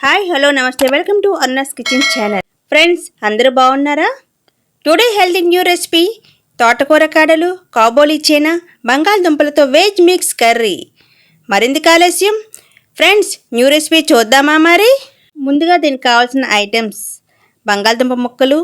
Hi hello నమస్తే. Welcome to Annas kitchen channel. Friends అందరూ బాగున్నారా? టుడే హెల్తీ న్యూ రెసిపీ తోటకూర కాడలు కాబోలి చేనా బంగాళదుంపలతో వెజ్ మిక్స్ కర్రీ. మరింత ఆలస్యం. ఫ్రెండ్స్ న్యూ రెసిపీ చూద్దామా మరి? ముందుగా దీనికి కావాల్సిన ఐటమ్స్. బంగాళదుంప ముక్కలు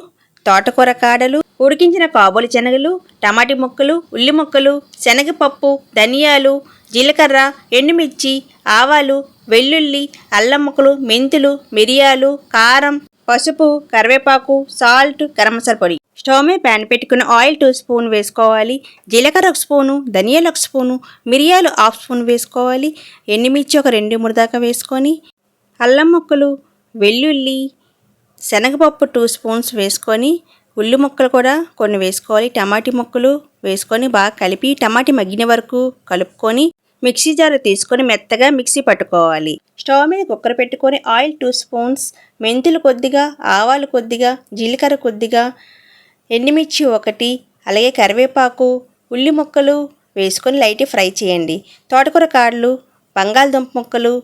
తోటకూర కాడలు ఉడికించిన కాబోలి శనగలు టమాటీ ముక్కలు ఉల్లి ముక్కలు శనగపప్పు ధనియాలు జీలకర్ర ఎండుమిర్చి ఆవాలు వెల్లుల్లి అల్లం ముక్కలు మెంతులు మిరియాలు కారం పసుపు కరివేపాకు సాల్ట్ గరం మసాలా పొడి. స్టవ్ మీద ప్యాన్ పెట్టుకుని ఆయిల్ టూ స్పూన్ వేసుకోవాలి. జీలకర్ర ఒక స్పూను ధనియాలు ఒక స్పూను మిరియాలు హాఫ్ స్పూన్ వేసుకోవాలి. ఎండుమిర్చి ఒక రెండు మూడు దాకా వేసుకొని అల్లం ముక్కలు వెల్లుల్లి శనగపప్పు టూ స్పూన్స్ వేసుకొని ఉల్లి ముక్కలు కూడా కొన్ని వేసుకోవాలి. టమాటీ ముక్కలు వేసుకొని బాగా కలిపి టమాటీ మగ్గిన వరకు కలుపుకొని మిక్సీ జారు తీసుకొని మెత్తగా మిక్సీ పట్టుకోవాలి. స్టవ్ మీద కుక్కర్ పెట్టుకొని ఆయిల్ టూ స్పూన్స్ మెంతులు కొద్దిగా ఆవాలు కొద్దిగా జీలకర్ర కొద్దిగా ఎండుమిర్చి ఒకటి అలాగే కరివేపాకు ఉల్లి ముక్కలు వేసుకొని లైట్ ఫ్రై చేయండి. తోటకూర కాడలు బంగాళదుంప ముక్కలు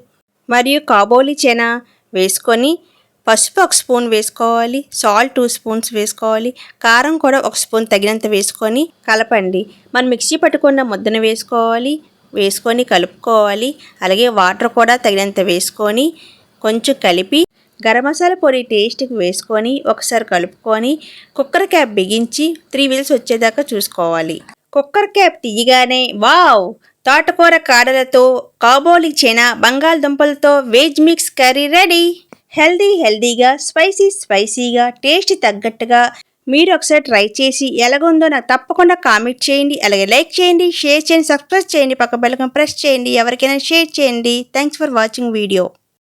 మరియు కాబోలి చెన వేసుకొని పసుపు ఒక స్పూన్ వేసుకోవాలి సాల్ట్ టూ స్పూన్స్ వేసుకోవాలి కారం కూడా ఒక స్పూన్ తగినంత వేసుకొని కలపండి. మనం మిక్సీ పట్టుకున్న ముద్దను వేసుకోవాలి. వేసుకొని కలుపుకోవాలి. అలాగే వాటర్ కూడా తగినంత వేసుకొని కొంచెం కలిపి గరం మసాలా పొడి టేస్ట్కి వేసుకొని ఒకసారి కలుపుకొని కుక్కర్ క్యాప్ బిగించి త్రీ విల్స్ వచ్చేదాకా చూసుకోవాలి. కుక్కర్ క్యాప్ తీయగానే వావ్! తోటకూర కాడలతో కాబోలి చెన బంగాళదుంపలతో veg mix curry ready healthy హెల్దీగా స్పైసీ స్పైసీగా టేస్ట్ తగ్గట్టుగా మీరు ఒకసారి ట్రై చేసి ఎలాగుందో నాకు తప్పకుండా కామెంట్ చేయండి. అలాగే లైక్ చేయండి షేర్ చేయండి సబ్స్క్రైబ్ చేయండి. పక్క బెల్కం ప్రెస్ చేయండి. ఎవరికైనా షేర్ చేయండి. Thanks for watching video.